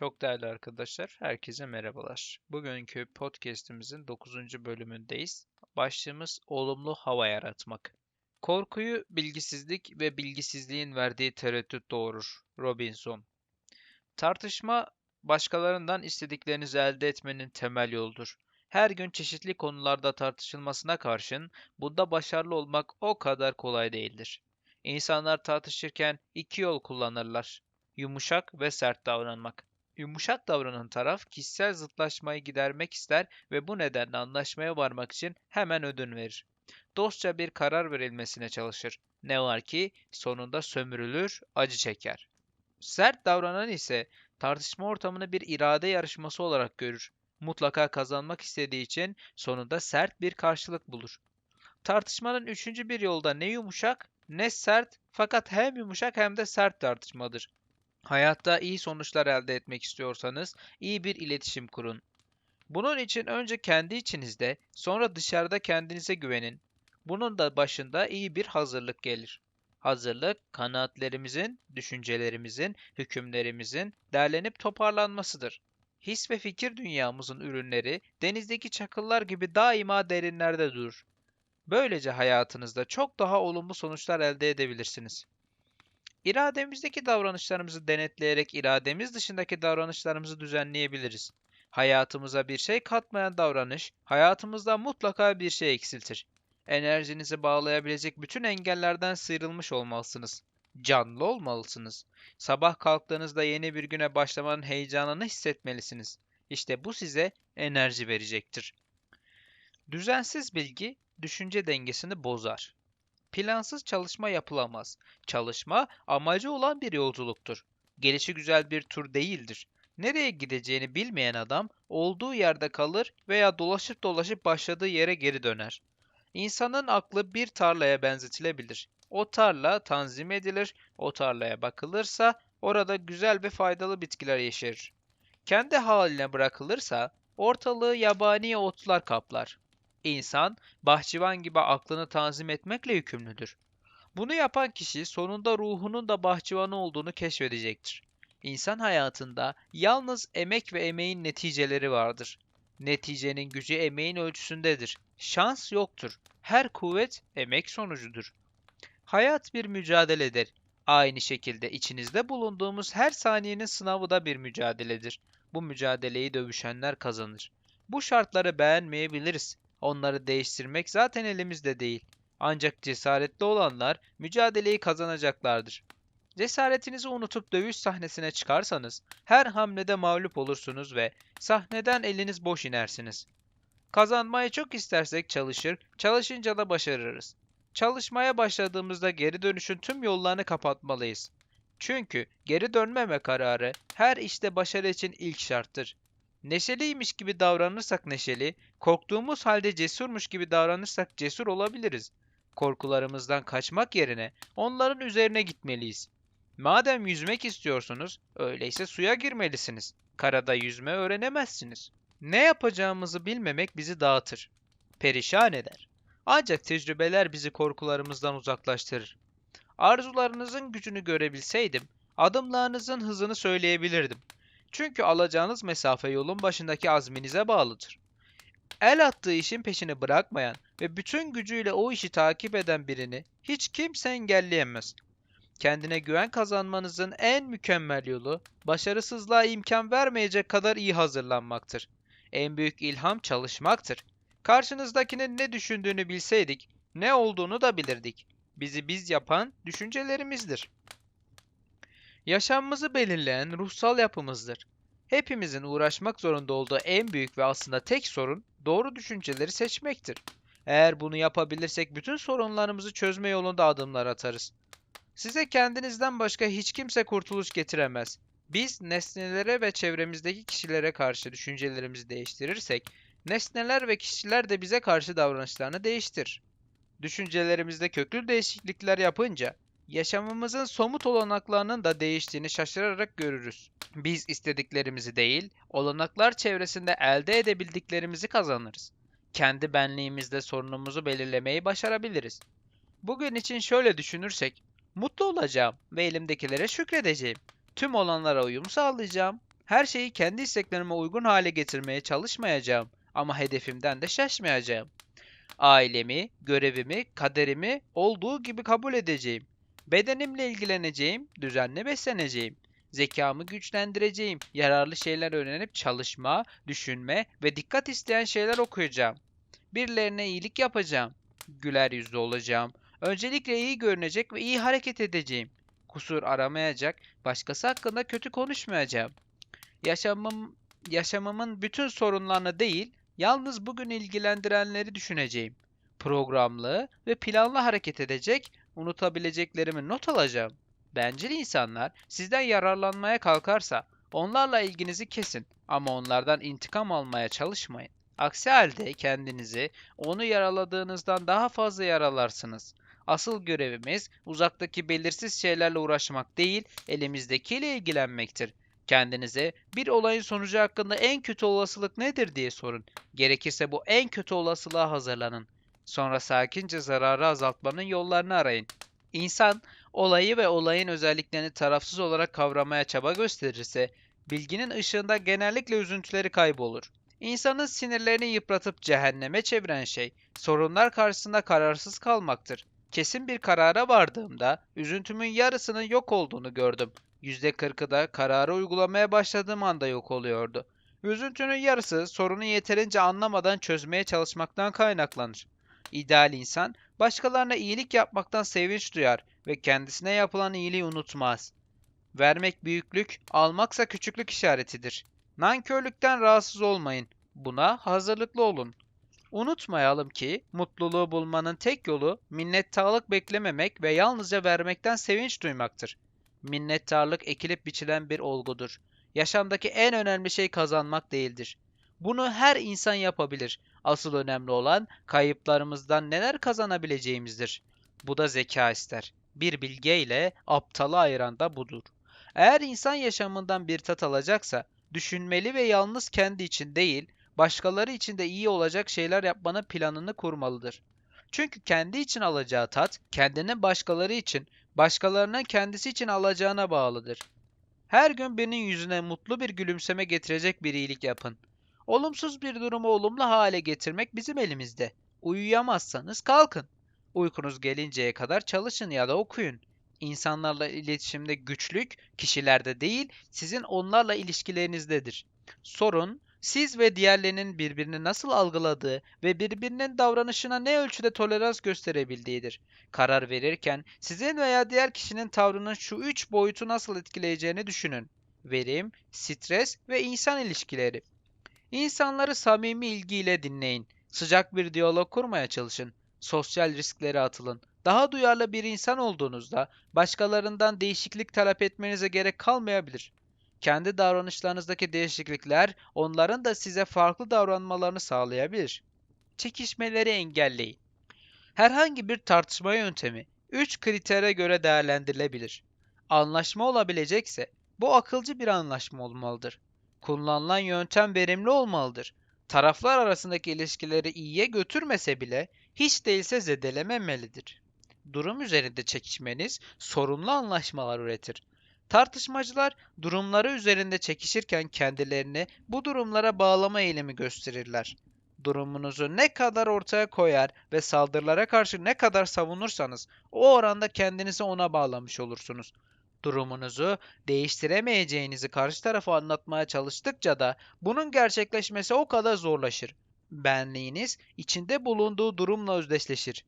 Çok değerli arkadaşlar, herkese merhabalar. Bugünkü podcast'imizin 9. bölümündeyiz. Başlığımız olumlu hava yaratmak. Korkuyu bilgisizlik ve bilgisizliğin verdiği tereddüt doğurur. Robinson. Tartışma başkalarından istediklerinizi elde etmenin temel yoludur. Her gün çeşitli konularda tartışılmasına karşın bunda başarılı olmak o kadar kolay değildir. İnsanlar tartışırken iki yol kullanırlar. Yumuşak ve sert davranmak. Yumuşak davranan taraf kişisel zıtlaşmayı gidermek ister ve bu nedenle anlaşmaya varmak için hemen ödün verir. Dostça bir karar verilmesine çalışır. Ne var ki sonunda sömürülür, acı çeker. Sert davranan ise tartışma ortamını bir irade yarışması olarak görür. Mutlaka kazanmak istediği için sonunda sert bir karşılık bulur. Tartışmanın üçüncü bir yolda ne yumuşak ne sert fakat hem yumuşak hem de sert tartışmadır. Hayatta iyi sonuçlar elde etmek istiyorsanız iyi bir iletişim kurun. Bunun için önce kendi içinizde, sonra dışarıda kendinize güvenin. Bunun da başında iyi bir hazırlık gelir. Hazırlık, kanaatlerimizin, düşüncelerimizin, hükümlerimizin derlenip toparlanmasıdır. His ve fikir dünyamızın ürünleri denizdeki çakıllar gibi daima derinlerde durur. Böylece hayatınızda çok daha olumlu sonuçlar elde edebilirsiniz. İrademizdeki davranışlarımızı denetleyerek irademiz dışındaki davranışlarımızı düzenleyebiliriz. Hayatımıza bir şey katmayan davranış, hayatımızda mutlaka bir şey eksiltir. Enerjinizi bağlayabilecek bütün engellerden sıyrılmış olmalısınız. Canlı olmalısınız. Sabah kalktığınızda yeni bir güne başlamanın heyecanını hissetmelisiniz. İşte bu size enerji verecektir. Düzensiz bilgi düşünce dengesini bozar. Plansız çalışma yapılamaz. Çalışma amacı olan bir yolculuktur. Gelişi güzel bir tur değildir. Nereye gideceğini bilmeyen adam olduğu yerde kalır veya dolaşıp dolaşıp başladığı yere geri döner. İnsanın aklı bir tarlaya benzetilebilir. O tarla tanzim edilir, o tarlaya bakılırsa orada güzel ve faydalı bitkiler yeşerir. Kendi haline bırakılırsa ortalığı yabani otlar kaplar. İnsan, bahçıvan gibi aklını tanzim etmekle yükümlüdür. Bunu yapan kişi sonunda ruhunun da bahçıvanı olduğunu keşfedecektir. İnsan hayatında yalnız emek ve emeğin neticeleri vardır. Neticenin gücü emeğin ölçüsündedir. Şans yoktur. Her kuvvet emek sonucudur. Hayat bir mücadeledir. Aynı şekilde içinizde bulunduğumuz her saniyenin sınavı da bir mücadeledir. Bu mücadeleyi dövüşenler kazanır. Bu şartları beğenmeyebiliriz. Onları değiştirmek zaten elimizde değil. Ancak cesaretli olanlar mücadeleyi kazanacaklardır. Cesaretinizi unutup dövüş sahnesine çıkarsanız her hamlede mağlup olursunuz ve sahneden eliniz boş inersiniz. Kazanmayı çok istersek çalışır, çalışınca da başarırız. Çalışmaya başladığımızda geri dönüşün tüm yollarını kapatmalıyız. Çünkü geri dönmeme kararı her işte başarı için ilk şarttır. Neşeliymiş gibi davranırsak neşeli, korktuğumuz halde cesurmuş gibi davranırsak cesur olabiliriz. Korkularımızdan kaçmak yerine onların üzerine gitmeliyiz. Madem yüzmek istiyorsunuz, öyleyse suya girmelisiniz. Karada yüzme öğrenemezsiniz. Ne yapacağımızı bilmemek bizi dağıtır, perişan eder. Ancak tecrübeler bizi korkularımızdan uzaklaştırır. Arzularınızın gücünü görebilseydim, adımlarınızın hızını söyleyebilirdim. Çünkü alacağınız mesafe yolun başındaki azminize bağlıdır. El attığı işin peşini bırakmayan ve bütün gücüyle o işi takip eden birini hiç kimse engelleyemez. Kendine güven kazanmanızın en mükemmel yolu başarısızlığa imkan vermeyecek kadar iyi hazırlanmaktır. En büyük ilham çalışmaktır. Karşınızdakinin ne düşündüğünü bilseydik, ne olduğunu da bilirdik. Bizi biz yapan düşüncelerimizdir. Yaşamımızı belirleyen ruhsal yapımızdır. Hepimizin uğraşmak zorunda olduğu en büyük ve aslında tek sorun doğru düşünceleri seçmektir. Eğer bunu yapabilirsek bütün sorunlarımızı çözme yolunda adımlar atarız. Size kendinizden başka hiç kimse kurtuluş getiremez. Biz nesnelere ve çevremizdeki kişilere karşı düşüncelerimizi değiştirirsek, nesneler ve kişiler de bize karşı davranışlarını değiştirir. Düşüncelerimizde köklü değişiklikler yapınca yaşamımızın somut olanaklarının da değiştiğini şaşırarak görürüz. Biz istediklerimizi değil, olanaklar çevresinde elde edebildiklerimizi kazanırız. Kendi benliğimizde sorunumuzu belirlemeyi başarabiliriz. Bugün için şöyle düşünürsek, mutlu olacağım ve elimdekilere şükredeceğim. Tüm olanlara uyum sağlayacağım. Her şeyi kendi isteklerime uygun hale getirmeye çalışmayacağım ama hedefimden de şaşmayacağım. Ailemi, görevimi, kaderimi olduğu gibi kabul edeceğim. Bedenimle ilgileneceğim, düzenli besleneceğim. Zekamı güçlendireceğim, yararlı şeyler öğrenip çalışma, düşünme ve dikkat isteyen şeyler okuyacağım. Birilerine iyilik yapacağım. Güler yüzlü olacağım. Öncelikle iyi görünecek ve iyi hareket edeceğim. Kusur aramayacak, başkası hakkında kötü konuşmayacağım. Yaşamım, yaşamımın bütün sorunlarını değil, yalnız bugün ilgilendirenleri düşüneceğim. Programlı ve planlı hareket edecek, unutabileceklerimi not alacağım. Bencil insanlar sizden yararlanmaya kalkarsa onlarla ilginizi kesin ama onlardan intikam almaya çalışmayın. Aksi halde kendinizi onu yaraladığınızdan daha fazla yaralarsınız. Asıl görevimiz uzaktaki belirsiz şeylerle uğraşmak değil, elimizdekiyle ilgilenmektir. Kendinize bir olayın sonucu hakkında en kötü olasılık nedir diye sorun. Gerekirse bu en kötü olasılığa hazırlanın. Sonra sakince zararı azaltmanın yollarını arayın. İnsan olayı ve olayın özelliklerini tarafsız olarak kavramaya çaba gösterirse bilginin ışığında genellikle üzüntüleri kaybolur. İnsanın sinirlerini yıpratıp cehenneme çeviren şey sorunlar karşısında kararsız kalmaktır. Kesin bir karara vardığımda üzüntümün yarısının yok olduğunu gördüm. %40'ı da kararı uygulamaya başladığım anda yok oluyordu. Üzüntünün yarısı sorunu yeterince anlamadan çözmeye çalışmaktan kaynaklanır. İdeal insan başkalarına iyilik yapmaktan sevinç duyar ve kendisine yapılan iyiliği unutmaz. Vermek büyüklük, almaksa küçüklük işaretidir. Nankörlükten rahatsız olmayın. Buna hazırlıklı olun. Unutmayalım ki mutluluğu bulmanın tek yolu minnettarlık beklememek ve yalnızca vermekten sevinç duymaktır. Minnettarlık ekilip biçilen bir olgudur. Yaşamdaki en önemli şey kazanmak değildir. Bunu her insan yapabilir. Asıl önemli olan kayıplarımızdan neler kazanabileceğimizdir. Bu da zeka ister. Bir bilge ile aptalı ayıran da budur. Eğer insan yaşamından bir tat alacaksa, düşünmeli ve yalnız kendi için değil, başkaları için de iyi olacak şeyler yapmanın planını kurmalıdır. Çünkü kendi için alacağı tat, kendinin başkaları için, başkalarının kendisi için alacağına bağlıdır. Her gün birinin yüzüne mutlu bir gülümseme getirecek bir iyilik yapın. Olumsuz bir durumu olumlu hale getirmek bizim elimizde. Uyuyamazsanız kalkın. Uykunuz gelinceye kadar çalışın ya da okuyun. İnsanlarla iletişimde güçlük kişilerde değil, sizin onlarla ilişkilerinizdedir. Sorun, siz ve diğerlerinin birbirini nasıl algıladığı ve birbirinin davranışına ne ölçüde tolerans gösterebildiğidir. Karar verirken sizin veya diğer kişinin tavrının şu üç boyutu nasıl etkileyeceğini düşünün. Verim, stres ve insan ilişkileri. İnsanları samimi ilgiyle dinleyin. Sıcak bir diyalog kurmaya çalışın. Sosyal risklere atılın. Daha duyarlı bir insan olduğunuzda başkalarından değişiklik talep etmenize gerek kalmayabilir. Kendi davranışlarınızdaki değişiklikler onların da size farklı davranmalarını sağlayabilir. Çekişmeleri engelleyin. Herhangi bir tartışma yöntemi 3 kritere göre değerlendirilebilir. Anlaşma olabilecekse bu akılcı bir anlaşma olmalıdır. Kullanılan yöntem verimli olmalıdır. Taraflar arasındaki ilişkileri iyiye götürmese bile hiç değilse zedelememelidir. Durum üzerinde çekişmeniz sorunlu anlaşmalar üretir. Tartışmacılar durumları üzerinde çekişirken kendilerini bu durumlara bağlama eğilimi gösterirler. Durumunuzu ne kadar ortaya koyar ve saldırılara karşı ne kadar savunursanız o oranda kendinizi ona bağlamış olursunuz. Durumunuzu değiştiremeyeceğinizi karşı tarafa anlatmaya çalıştıkça da bunun gerçekleşmesi o kadar zorlaşır. Benliğiniz içinde bulunduğu durumla özdeşleşir.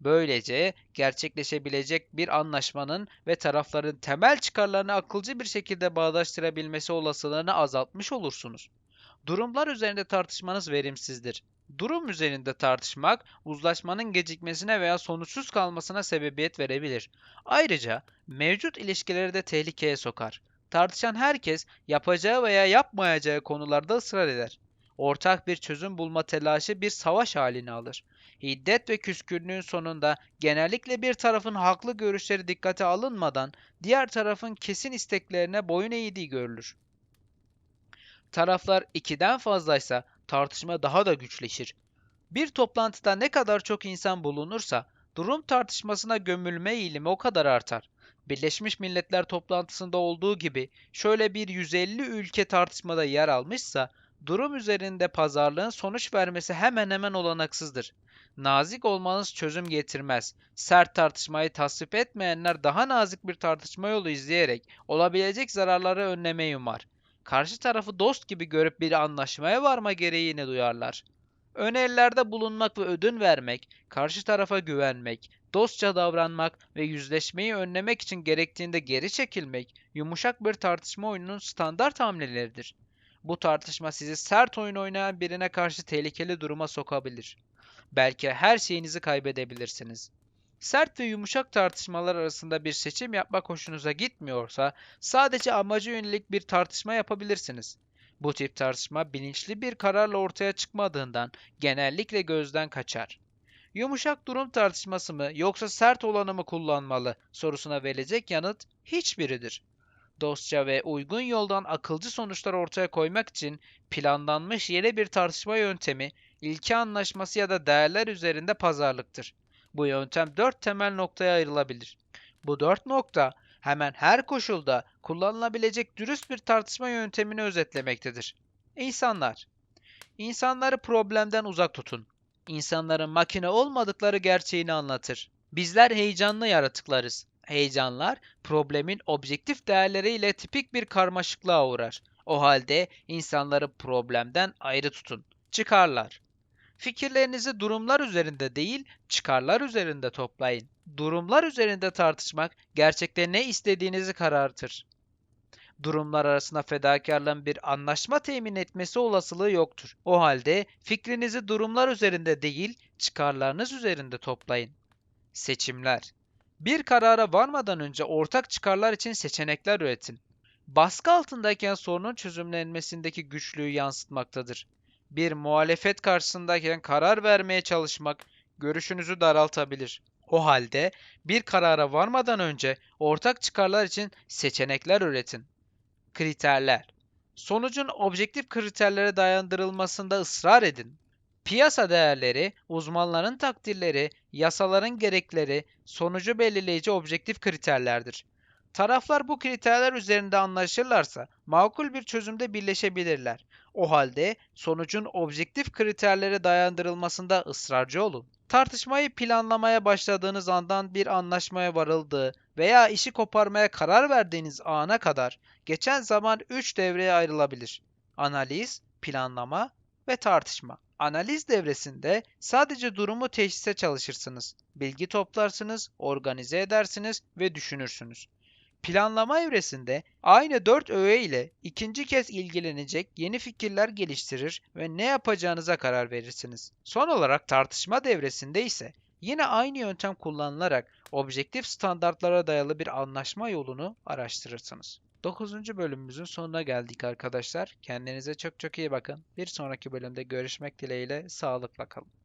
Böylece gerçekleşebilecek bir anlaşmanın ve tarafların temel çıkarlarını akılcı bir şekilde bağdaştırabilmesi olasılığını azaltmış olursunuz. Durumlar üzerinde tartışmanız verimsizdir. Durum üzerinde tartışmak uzlaşmanın gecikmesine veya sonuçsuz kalmasına sebebiyet verebilir. Ayrıca mevcut ilişkileri de tehlikeye sokar. Tartışan herkes yapacağı veya yapmayacağı konularda ısrar eder. Ortak bir çözüm bulma telaşı bir savaş halini alır. Hiddet ve küskünlüğün sonunda genellikle bir tarafın haklı görüşleri dikkate alınmadan diğer tarafın kesin isteklerine boyun eğdiği görülür. Taraflar ikiden fazlaysa tartışma daha da güçleşir. Bir toplantıda ne kadar çok insan bulunursa durum tartışmasına gömülme eğilimi o kadar artar. Birleşmiş Milletler toplantısında olduğu gibi şöyle bir 150 ülke tartışmada yer almışsa durum üzerinde pazarlığın sonuç vermesi hemen hemen olanaksızdır. Nazik olmanız çözüm getirmez. Sert tartışmayı tasvip etmeyenler daha nazik bir tartışma yolu izleyerek olabilecek zararları önlemeyi umar. Karşı tarafı dost gibi görüp bir anlaşmaya varma gereğini duyarlar. Önerilerde bulunmak ve ödün vermek, karşı tarafa güvenmek, dostça davranmak ve yüzleşmeyi önlemek için gerektiğinde geri çekilmek, yumuşak bir tartışma oyununun standart hamleleridir. Bu tartışma sizi sert oyun oynayan birine karşı tehlikeli duruma sokabilir. Belki her şeyinizi kaybedebilirsiniz. Sert ve yumuşak tartışmalar arasında bir seçim yapmak hoşunuza gitmiyorsa sadece amaca yönelik bir tartışma yapabilirsiniz. Bu tip tartışma bilinçli bir kararla ortaya çıkmadığından genellikle gözden kaçar. Yumuşak durum tartışması mı yoksa sert olanı mı kullanmalı sorusuna verilecek yanıt hiçbiridir. Dostça ve uygun yoldan akılcı sonuçlar ortaya koymak için planlanmış yeni bir tartışma yöntemi, ilke anlaşması ya da değerler üzerinde pazarlıktır. Bu yöntem dört temel noktaya ayrılabilir. Bu dört nokta hemen her koşulda kullanılabilecek dürüst bir tartışma yöntemini özetlemektedir. İnsanlar İnsanları problemden uzak tutun. İnsanların makine olmadıkları gerçeğini anlatır. Bizler heyecanlı yaratıklarız. Heyecanlar problemin objektif değerleriyle tipik bir karmaşıklığa uğrar. O halde insanları problemden ayrı tutun. Çıkarlar. Fikirlerinizi durumlar üzerinde değil, çıkarlar üzerinde toplayın. Durumlar üzerinde tartışmak gerçekte ne istediğinizi karartır. Durumlar arasında fedakarlığın bir anlaşma temin etmesi olasılığı yoktur. O halde fikrinizi durumlar üzerinde değil, çıkarlarınız üzerinde toplayın. Seçimler Bir karara varmadan önce ortak çıkarlar için seçenekler üretin. Baskı altındayken sorunun çözümlenmesindeki güçlüğü yansıtmaktadır bir muhalefet karşısındayken karar vermeye çalışmak görüşünüzü daraltabilir. O halde bir karara varmadan önce ortak çıkarlar için seçenekler üretin. Kriterler Sonucun objektif kriterlere dayandırılmasında ısrar edin. Piyasa değerleri, uzmanların takdirleri, yasaların gerekleri sonucu belirleyici objektif kriterlerdir. Taraflar bu kriterler üzerinde anlaşırlarsa makul bir çözümde birleşebilirler. O halde sonucun objektif kriterlere dayandırılmasında ısrarcı olun. Tartışmayı planlamaya başladığınız andan bir anlaşmaya varıldığı veya işi koparmaya karar verdiğiniz ana kadar geçen zaman 3 devreye ayrılabilir. Analiz, planlama ve tartışma. Analiz devresinde sadece durumu teşhise çalışırsınız. Bilgi toplarsınız, organize edersiniz ve düşünürsünüz. Planlama evresinde aynı dört öğe ile ikinci kez ilgilenecek yeni fikirler geliştirir ve ne yapacağınıza karar verirsiniz. Son olarak tartışma devresinde ise yine aynı yöntem kullanılarak objektif standartlara dayalı bir anlaşma yolunu araştırırsınız. 9. bölümümüzün sonuna geldik arkadaşlar. Kendinize çok çok iyi bakın. Bir sonraki bölümde görüşmek dileğiyle sağlıkla kalın.